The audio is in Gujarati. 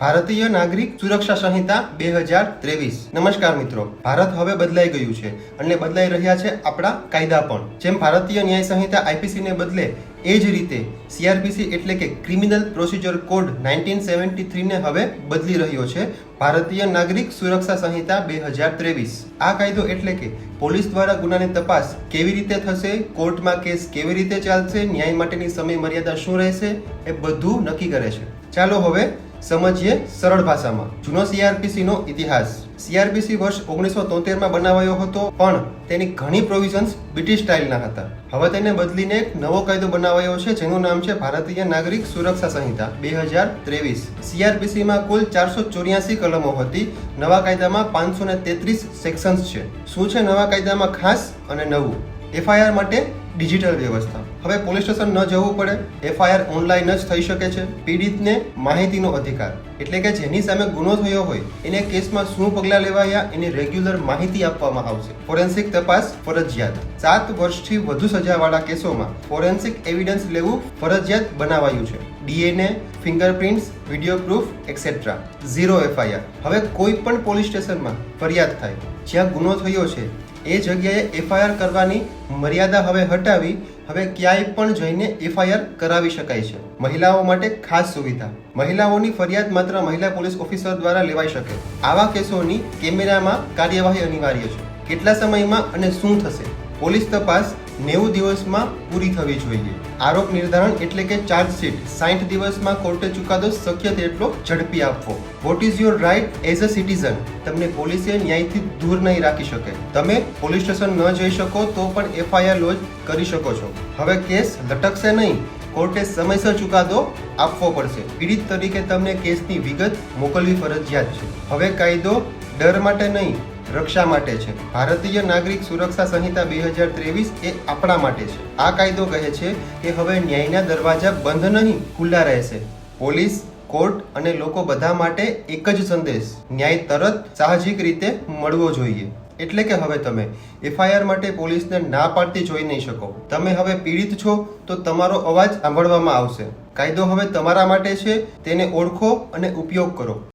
ભારતીય નાગરિક સુરક્ષા સંહિતા બે હજાર ત્રેવીસ. નમસ્કાર મિત્રો, ભારત હવે બદલાઈ ગયું છે અને બદલાઈ રહ્યા છે આપણા કાયદા પણ. જેમ ભારતીય ન્યાય સંહિતા આઈપીસીને બદલે, એ જ રીતે સીઆરપીસી એટલે કે criminal procedure code nineteen seventy થ્રીને હવે બદલી રહ્યો છે ભારતીય નાગરિક સુરક્ષા સંહિતા બે હજાર ત્રેવીસ. આ કાયદો એટલે કે પોલીસ દ્વારા ગુનાની તપાસ કેવી રીતે થશે, કોર્ટમાં કેસ કેવી રીતે ચાલશે, ન્યાય માટેની સમય મર્યાદા શું રહેશે, એ બધું નક્કી કરે છે. ચાલો હવે સમજીએ સરળ ભાષામાં. જૂનો સીઆરપીસી નો ઇતિહાસ. સીઆરપીસી વર્ષ ઓગણીસો તોતેરમાં બનાવાયો હતો, પણ તેની ઘણી પ્રોવિઝન્સ બ્રિટિશ સ્ટાઇલના હતા. હવે તેને બદલીને એક નવો કાયદો બનાવાયો છે, જેનું નામ છે ભારતીય નાગરિક સુરક્ષા સંહિતા, બે હજાર ત્રેવીસ. સીઆરપીસીમાં કુલ ચારસો ચોર્યાસી કલમો હતી. નવા કાયદામાં પાંચસો ને તેત્રીસ સેક્શન્સ છે. શું છે નવા કાયદામાં ખાસ અને નવું? એફઆઈઆર માટે ડિજિટલ વ્યવસ્થા. હવે પોલીસ સ્ટેશન ન જવું પડે, એફઆઈઆર ઓનલાઈન જ થઈ શકે છે, પીડિતને માહિતીનો અધિકાર. એટલે કે જેની સામે ગુનો થયો હોય, એને કેસમાં શું પગલાં લેવાયા, એની રેગ્યુલર માહિતી આપવામાં આવશે. ફોરેન્સિક તપાસ ફરજિયાત. સાત વર્ષથી વધુ સજાવાળા કેસોમાં ફોરેન્સિક એવિડન્સ લેવું ફરજિયાત બનાવાયું છે. DNA, fingerprints, video proof etcetera zero FIR. હવે કોઈ પણ પોલીસ સ્ટેશનમાં ફરિયાદ થાય. જ્યાં ગુનો થયો છે એ જગ્યાએ એફઆઈઆર કરવાની મર્યાદા હવે હટાવી હવે ક્યાંય પણ જઈને એફઆઈઆર કરાવી શકાય છે. મહિલાઓ માટે ખાસ સુવિધા. મહિલાઓની ફરિયાદ માત્ર મહિલા પોલીસ ઓફિસર દ્વારા લેવાઈ શકે. આવા કેસોની કેમેરામાં કાર્યવાહી અનિવાર્ય છે. કેટલા સમયમાં અને શું થશે? પોલીસ તપાસ નેવું દિવસમાં પૂરી થવી જોઈએ. આરોપ નિર્ધારણ એટલે કે ચાર્જશીટ સાઠ દિવસમાં કોર્ટે ચુકાદો શક્ય તેટલો ઝડપી આપવો. What is your right as a citizen તમને પોલીસે ન્યાયથી દૂર નહીં રાખી શકે. તમે પોલીસ સ્ટેશન ન જઈ શકો તો પણ એફઆઈઆર લોજ કરી શકો છો. હવે કેસ લટકશે નહીં. કોર્ટે સમયસર ચુકાદો આપવો પડશે. પીડિત તરીકે તમને કેસની વિગત મોકલવી ફરજિયાત છે. હવે કાયદો ડર માટે નહીં. રક્ષા માટે છે. ભારતીય નાગરિક સુરક્ષા સંહિતા બે હજાર ત્રેવીસ એ આપણા માટે છે. આ કાયદો કહે છે કે હવે ન્યાયના દરવાજા બંધ નહીં, ખુલ્લા રહેશે. પોલીસ, કોર્ટ અને લોકો બધા માટે એક જ સંદેશ. ન્યાય તરત સાહજિક રીતે મળવો જોઈએ. એટલે કે હવે તમે એફઆઈઆર માટે પોલીસને ના પાડતી જોઈ નહીં શકો. તમે હવે પીડિત છો, તો તમારો અવાજ સાંભળવામાં આવશે. કાયદો હવે તમારા માટે છે, તેને ઓળખો અને ઉપયોગ કરો.